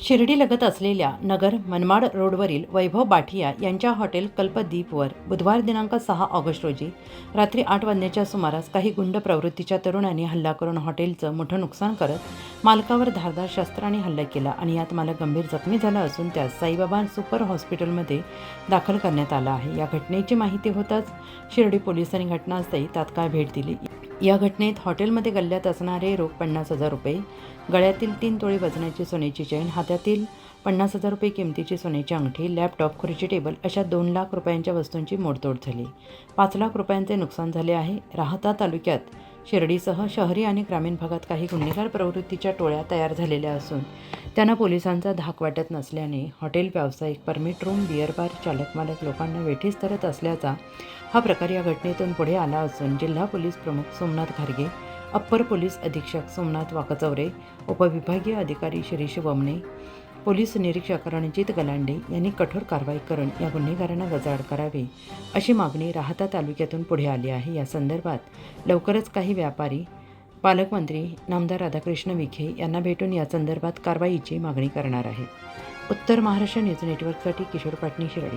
शिर्डीलगत असलेल्या नगर मनमाड रोडवरील वैभव बाठिया यांच्या हॉटेल कल्पदीपवर बुधवार दिनांक सहा ऑगस्ट रोजी रात्री आठ वाजण्याच्या सुमारास काही गुंड प्रवृत्तीच्या तरुणांनी हल्ला करून हॉटेलचं मोठं नुकसान करत मालकावर धारदार शस्त्राने हल्ला केला आणि यात मालक गंभीर जखमी झाला असून त्यास साईबाबा सुपर हॉस्पिटलमध्ये दाखल करण्यात आला आहे. या घटनेची माहिती होताच शिर्डी पोलिसांनी घटनास्थळी तात्काळ भेट दिली. या घटनेत हॉटेलमध्ये गल्ल्यात असणारे रोख पन्नास हजार रुपये गळ्यातील तीन तोळे वजनाची सोन्याची चैन हातातील पन्नास हजार रुपये किमतीची सोन्याची अंगठी लॅपटॉप खुर्ची टेबल अशा दोन लाख रुपयांच्या वस्तूंची मोडतोड झाली. पाच लाख रुपयांचे नुकसान झाले आहे. राहता तालुक्यात शिर्डीसह शहरी आणि ग्रामीण भागात काही गुन्हेगार प्रवृत्तीच्या टोळ्या तयार झालेल्या असून त्यांना पोलिसांचा धाक वाटत नसल्याने हॉटेल व्यावसायिक परमिट रूम बिअर बार चालक मालक लोकांना वेठीस धरत असल्याचा हा प्रकार या घटनेतून पुढे आला असून जिल्हा पोलीस प्रमुख सोमनाथ घारगे अप्पर पोलीस अधीक्षक सोमनाथ वाकचौरे उपविभागीय अधिकारी शिरीष वमने पोलीस निरीक्षक रणजित गलांडे यांनी कठोर कारवाई करून या गुन्हेगारांना गजाआड करावे अशी मागणी राहता तालुक्यातून पुढे आली आहे. या संदर्भात लवकरच काही व्यापारी पालकमंत्री नामदार राधाकृष्ण विखे यांना भेटून या संदर्भात कारवाईची मागणी करणार आहेत. उत्तर महाराष्ट्र न्यूज नेटवर्कसाठी किशोर पाटणी शिर्डी